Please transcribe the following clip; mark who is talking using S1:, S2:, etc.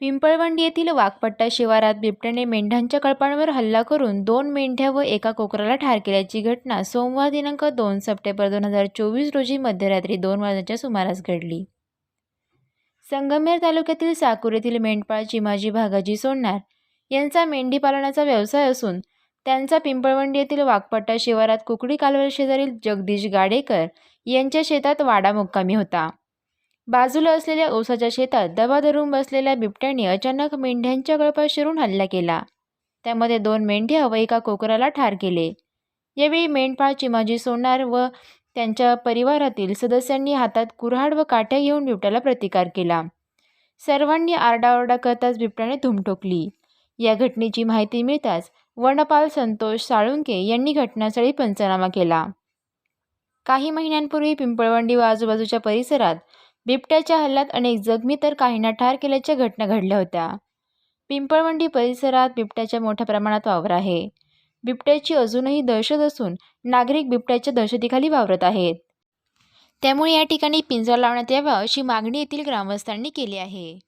S1: पिंपळवंडी येथील वाघपट्टा शिवारात बिबट्याने मेंढ्यांच्या कळपांवर हल्ला करून दोन मेंढ्या व एका कोकराला ठार केल्याची घटना सोमवार दिनांक दोन सप्टेंबर दोन हजार चोवीस रोजी मध्यरात्री दोन वाजण्याच्या सुमारास घडली. संगमेर तालुक्यातील साकूर येथील मेंढपाळ चिमाजी भागाजी सोडणार यांचा मेंढीपालनाचा व्यवसाय असून त्यांचा पिंपळवंडी येथील वाघपट्टा शिवारात कुकडी कालव्या शेजारील जगदीश गाडेकर यांच्या शेतात वाडा मुक्कामी होता. बाजूला असलेल्या ऊसाच्या शेतात दबा धरून बसलेल्या बिबट्याने अचानक मेंढ्यांच्या गळपात शिरून हल्ला केला. त्यामध्ये दोन मेंढ्या व एका कोकराला ठार केले. यावेळी मेंढपाळ चिमाजी सोनार व त्यांच्या परिवारातील सदस्यांनी हातात कुऱ्हाड व काठ्या घेऊन बिबट्याला प्रतिकार केला. सर्वांनी आरडाओरडा करताच बिबट्याने धूम ठोकली. या घटनेची माहिती मिळताच वनपाल संतोष साळुंके यांनी घटनास्थळी पंचनामा केला. काही महिन्यांपूर्वी पिंपळवंडी व आजूबाजूच्या परिसरात बिबट्याच्या हल्ल्यात अनेक जखमी तर काहींना ठार केल्याच्या घटना घडल्या होत्या. पिंपळवंडी परिसरात बिबट्याच्या मोठ्या प्रमाणात वावर आहे. बिबट्याची अजूनही दहशत असून नागरिक बिबट्याच्या दहशतीखाली वावरत आहेत. त्यामुळे या ठिकाणी पिंजरा लावण्यात यावा अशी मागणी येथील ग्रामस्थांनी केली आहे.